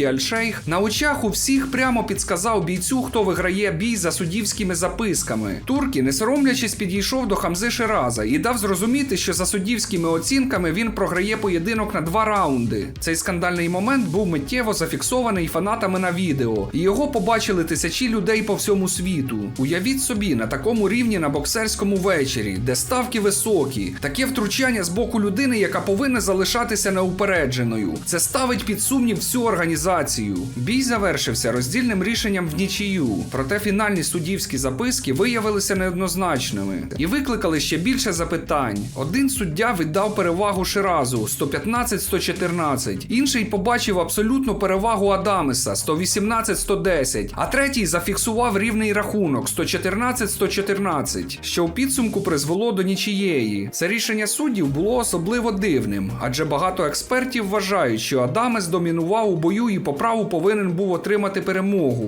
Туркі Аль-Шейх на очах у всіх прямо підсказав бійцю, хто виграє бій за суддівськими записками. Туркі, не соромлячись, підійшов до Хамзи Шираза і дав зрозуміти, що за суддівськими оцінками він програє поєдинок на два раунди. Цей скандальний момент був миттєво зафіксований фанатами на відео, і його побачили тисячі людей по всьому світу. Уявіть собі, на такому рівні на боксерському вечорі, де ставки високі, таке втручання з боку людини, яка повинна залишатися неупередженою. Це ставить під сумнів всю організацію. Бій завершився роздільним рішенням в нічию. Проте фінальні суддівські записки виявилися неоднозначними і викликали ще більше запитань. Один суддя віддав перевагу Ширазу 115-114, інший побачив абсолютну перевагу Адамеса 118-110, а третій зафіксував рівний рахунок 114-114, що у підсумку призвело до нічієї. Це рішення суддів було особливо дивним, адже багато експертів вважають, що Адамес домінував у бою і по праву повинен був отримати перемогу.